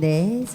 네,